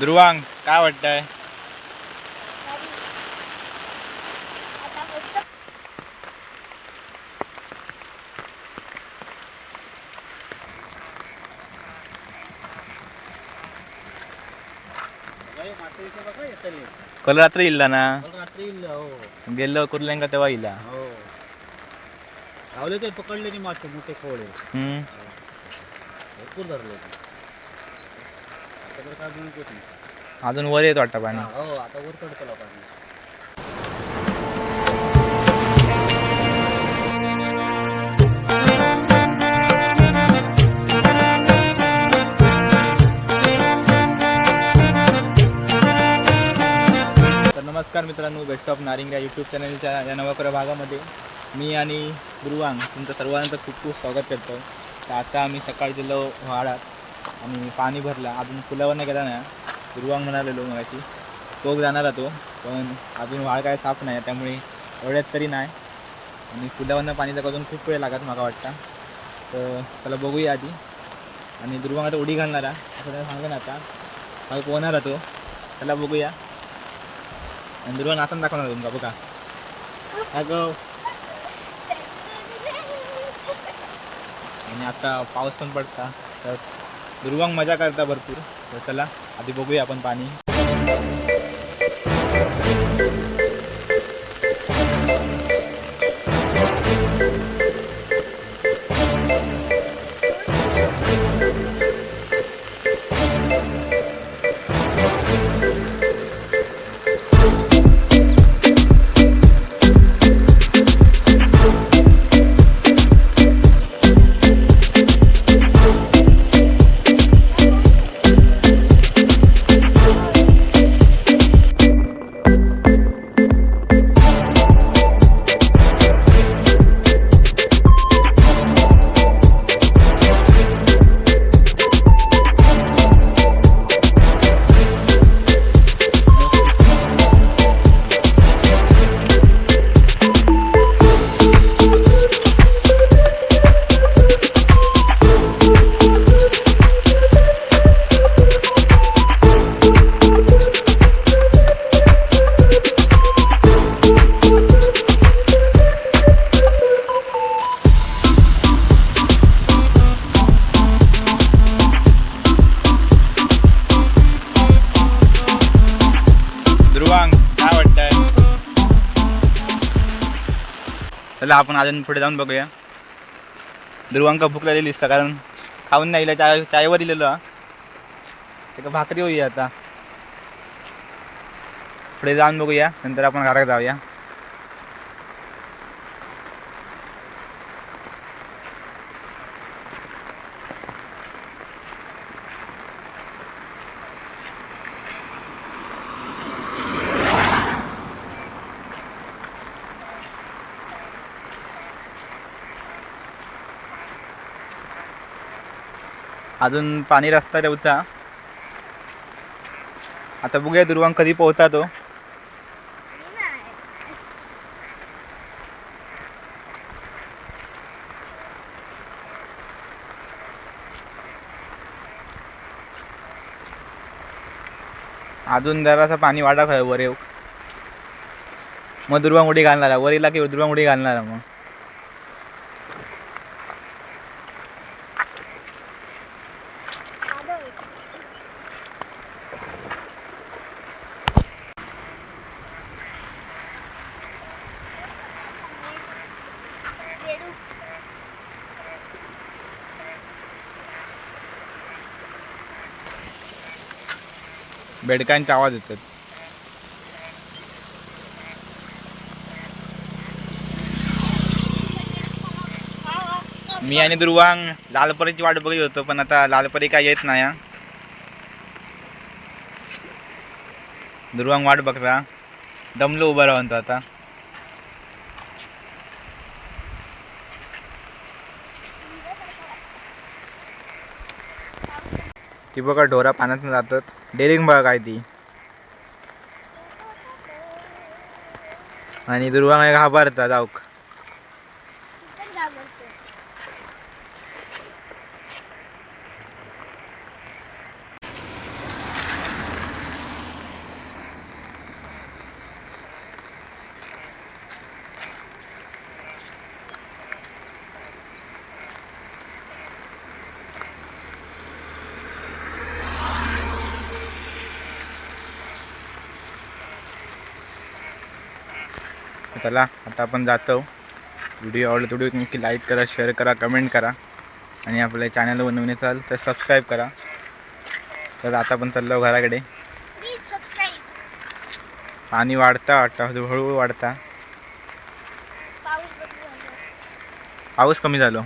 ध्रुवांग काय वाटतंय? कल रात्री इल्ला ना? रात्री येईल हो गेलो कुर्ल्यांका तेव्हा इला हो लावले ते पकडले नी मासे मोठे खोळे. भरपूर धरले नाही अजून वर येत वाटतं पाणी. हो आता वर चढतो पाणी. तर नमस्कार मित्रांनो बेस्ट ऑफ नारिंग यूट्यूब चॅनलच्या या नवकर भागामध्ये मी आणि गुरुवांग तुमचं सर्वांचं खूप खूप स्वागत करतो. तर आता आम्ही सकाळी गेलो व्हाळात. आणि पाणी भरलं. अजून पुलावरनं गेला ना. गुरुवांग म्हणालेलो मगाशी. तो जाणार तो. पण अजून वाळ काय साफ नाही त्यामुळे एवढ्यात तरी नाही. आणि पुलावरनं पाणी तर अजून खूप वेळ लागत मला वाटतं. तर चला बघूया आधी. आणि दुर्वांग आता उडी घालणारा असं त्याला सांगेन आता. मला पोहणार तो. त्याला बघूया. आणि दुर्वा नाचून दाखवणार तुमका बघा. अगं आणि आता पाऊस पण पडता. तर दुर्वांग मजा करता भरपूर. तर चला आधी बघूया आपण पाणी. चला आपण अजून पुढे जाऊन बघूया. ध्रुवांक भूक दिसतं कारण खाऊन नाही इला चाय चायवर दिलेलो. हा भाकरी होईया आता. पुढे जाऊन बघूया नंतर आपण घरात जाऊया. अजून पाणी रस्ता देऊचा आता बघूया दुर्वांग कधी पोहता तो अजून जरासा पाणी वाटा खाय वर येऊ मग दुर्वांग उडी घालणारा वरीला की दुर्वांग उडी घालणारा मग? बेडकांचा आवाज येतात. मी आणि दुर्वांग लालपरीची वाट बघत होतो पण आता लालपरी काय येत नाही दुर्वांग वाट बघता. दमलो उभा राहून तो आता. ती बघा ढोरा पाण्यात जातात. डेरिंग बघा काय ती. आणि दुर्वा घाबरता जाऊक पण घाबरतो चला आता आपण जातो. व्हिडिओ आवडला व्हिडिओ नक्की लाईक करा शेअर करा कमेंट करा. आणि आपल्या चॅनल बनवून असाल तर सबस्क्राईब करा. तर आता आपण चाललो घराकडे. पाणी वाढता वाटतं हळूहळू वाढता. पाऊस कमी झालो.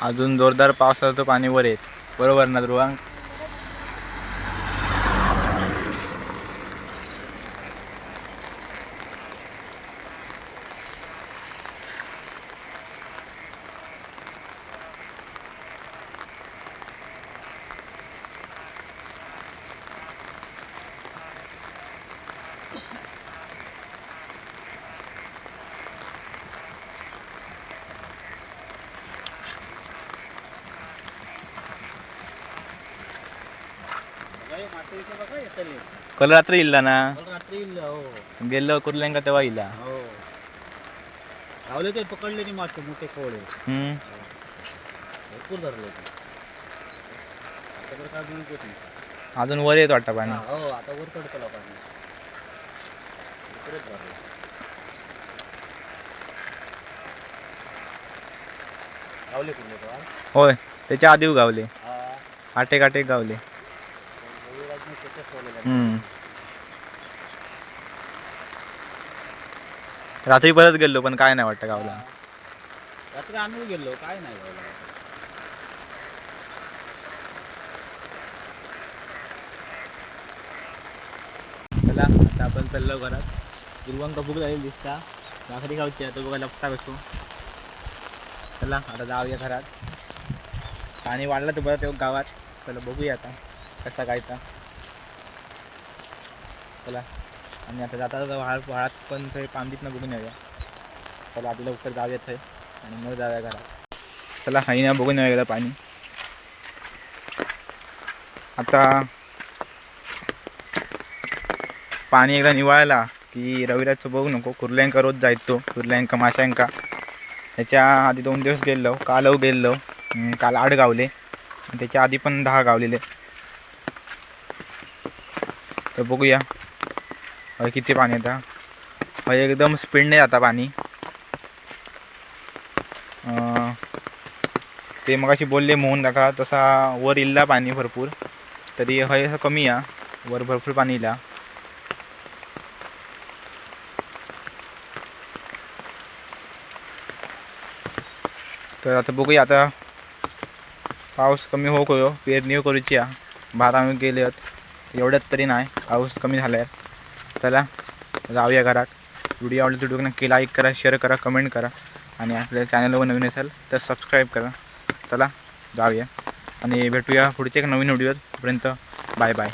अजून जोरदार पावसाचं पाणी वर येत. बरोबर ना ध्रुवांक कल रात्री इल्ला ना? रात्री हो. गेलो कुर्ल्यांका तेव्हा इला हो. लावले ते पकडले नी मासे मोठे कोळे भरपूर धरले ते. अजून वर येत वाटतं पाणी. हा, आता वर पाणी. इकडेच कुठले? होय त्याच्या आधी गावले. आटे काटे गावले. रात्री परत गेलो पण काय नाही वाटतं गावला. रात्री आम्ही गेलो काय नाही चला आता आपण चाललो घरात. दुर्वांक भूक झालेली दिसता. भाकरी खाऊची आता बघा लपता कसो चला आता जाऊया घरात. पाणी वाढलं तर परत येऊ गावात. चला बघूया आता कसा काय तर चला. आणि आता जाता जाता वाळ वाळात पण ते पांदीतनं बघून येऊया. चला आता लवकर जाऊयात थंय आणि मग जाऊया घरात. चला हाई ना बघून येऊया पाणी. आता पाणी एकदा निवाळला की रविराजचं बघू नको. कुर्ल्यांका रोज जायचो कुर्ल्यांका माशांका. त्याच्या आधी दोन दिवस गेलो. कालव गेलो. काल आठ गावले. आणि त्याच्या आधी पण दहा गावलेले. तर बघूया. हय किती पाणी आता? हय एकदम स्पीडने जाता पाणी. ते मगाशी बोलले मोहन काका तसा वर इल्ला पाणी भरपूर. तरी हय असं कमी या वर भरपूर पाणी इला. तर आता बघूया आता. पाऊस कमी हो करो पेरणी करूची या भात आम्ही गेले एवढ्यात तरी नाही पाऊस कमी झाला चला जाऊया घरात. व्हिडिओ आवडला तर व्हिडिओ नक्की लाईक करा शेअर करा कमेंट करा. आणि आपल्या चॅनलवर नवीन असाल तर सबस्क्राईब करा. चला जाऊया. आणि भेटूया पुढच्या एक नवीन व्हिडिओत तोपर्यंत बाय बाय